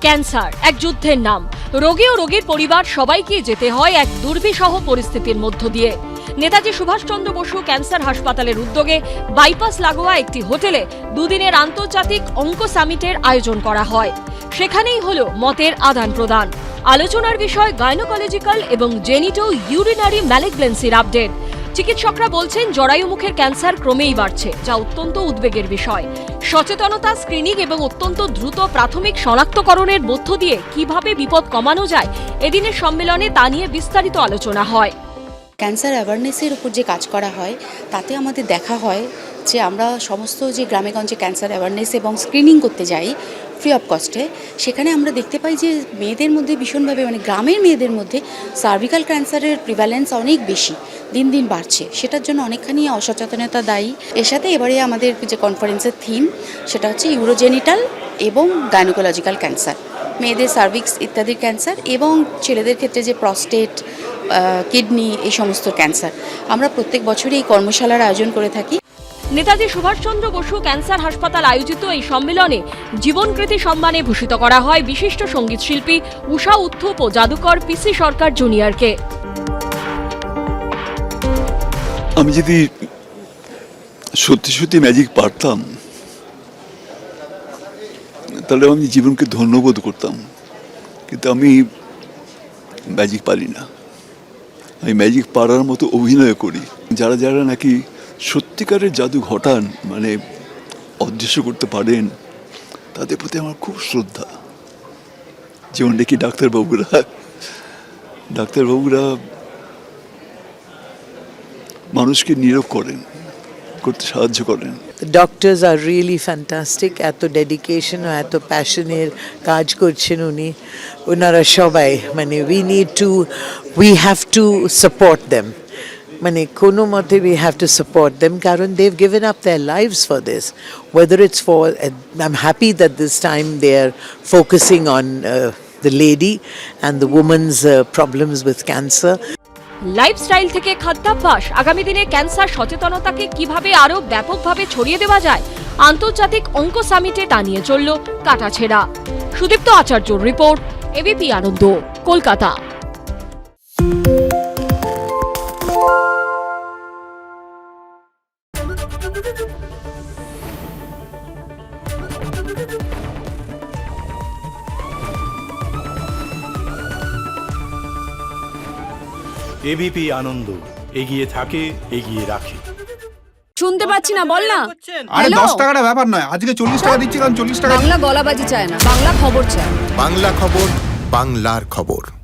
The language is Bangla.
ক্যান্সার, এক যুদ্ধের নাম। রোগী ও রোগীর পরিবার সবাইকে যেতে হয় এক দুর্বিষহ পরিস্থিতির মধ্য দিয়ে। নেতাজি সুভাষচন্দ্র বসু ক্যান্সার হাসপাতালের উদ্যোগে বাইপাস লাগোয়া একটি হোটেলে দুদিনের আন্তর্জাতিক অঙ্ক সামিটের আয়োজন করা হয়। সেখানেই হল মতের আদান প্রদান। আলোচনার বিষয় গাইনোকোলজিক্যাল এবং জেনিটো ইউরিনারি ম্যালিগন্যান্সির আপডেট। চিকিৎসকরা বলছেন, জরায়ু মুখের ক্যান্সার ক্রমেই বাড়ছে, যা অত্যন্ত উদ্বেগের বিষয়। সচেতনতা স্ক্রিনিং এবং অত্যন্ত দ্রুত প্রাথমিক শনাক্তকরণের মধ্য দিয়ে কীভাবে বিপদ কমানো যায়, এদিনের সম্মেলনে তা নিয়ে বিস্তারিত আলোচনা হয়। ক্যান্সার অ্যাওয়ারনেসের উপর যে কাজ করা হয়, তাতে আমাদের দেখা হয় যে আমরা সমস্ত যে গ্রামেগঞ্জে ক্যান্সার অ্যাওয়ারনেস এবং স্ক্রিনিং করতে যাই ফ্রি অফ কস্টে সেখানে আমরা দেখতে পাই যে মেয়েদের মধ্যে ভীষণভাবে মানে গ্রামের মেয়েদের মধ্যে সার্ভিক্যাল ক্যান্সারের প্রিভ্যালেন্স অনেক বেশি, দিন দিন বাড়ছে। সেটার জন্য অনেকখানি অসচেতনতা দায়ী। এর সাথে এবারে আমাদের যে কনফারেন্সের থিম সেটা হচ্ছে ইউরোজেনিটাল এবং গাইনোকোলজিক্যাল ক্যান্সার মেয়েদের সার্ভিক্স ইত্যাদির ক্যান্সার এবং ছেলেদের ক্ষেত্রে যে প্রস্টেট কিডনি এই সমস্ত ক্যান্সার আমরা প্রত্যেক বছরই এই কর্মশালার আয়োজন করে থাকি। নেতাজি সুভাষচন্দ্র বসু ক্যান্সার হাসপাতাল আয়োজিত এই সম্মেলনে জীবনকৃতি সম্মানে ভূষিত করা হয় বিশিষ্ট সংগীত শিল্পী উষা উত্থুপ ও জাদুকর পিসি সরকার জুনিয়রকে। আমি যদি সত্যি সত্যি ম্যাজিক পারতাম, তাহলে আমি জীবনকে ধন্যবোধ করতাম। কিন্তু আমি ম্যাজিক পারি না। আমি ম্যাজিক পারার মতো অভিনয় করি। যারা যারা নাকি সত্যিকারের জাদু ঘটান মানে অদৃশ্য করতে পারেন, তাদের প্রতি আমার খুব শ্রদ্ধা। যেমন নাকি ডাক্তারবাবুরা ডাক্তারবাবুরা মানুষকে নীরব করেন, করতে সাহায্য করেন। The আর রিয়েলি ফ্যান্টাস্টিক এত ডেডিকেশন ও এত প্যাশনের কাজ করছেন উনি। ওনারা সবাই মানে we need to we have to support them মানে কোনো মতে we have to support them কারণ they've given up their lives for this whether it's for I am happy that this time they are focusing on the lady and the women's problems with cancer lifestyle থেকে খাদ্যাভ্যাস, আগামী দিনে ক্যান্সার সচেতনতাকে কীভাবে আরও ব্যাপকভাবে ছড়িয়ে দেওয়া যায়, আন্তর্জাতিক অঙ্ক সামিটে তা নিয়ে চলল কাটাছেড়া। সুদীপ্ত আচার্যর রিপোর্ট, এবিপি আনন্দ, কলকাতা। এবিপি আনন্দ এগিয়ে থাকে এগিয়ে রাখে। শুনতে পাচ্ছি না বল না। আরে? দশ টাকাটা ব্যাপার নয় আজকে চল্লিশ টাকা দিচ্ছি কারণ চল্লিশ টাকা বাংলা গলাবাজি চায় না বাংলা খবর চায় বাংলা খবর বাংলার খবর।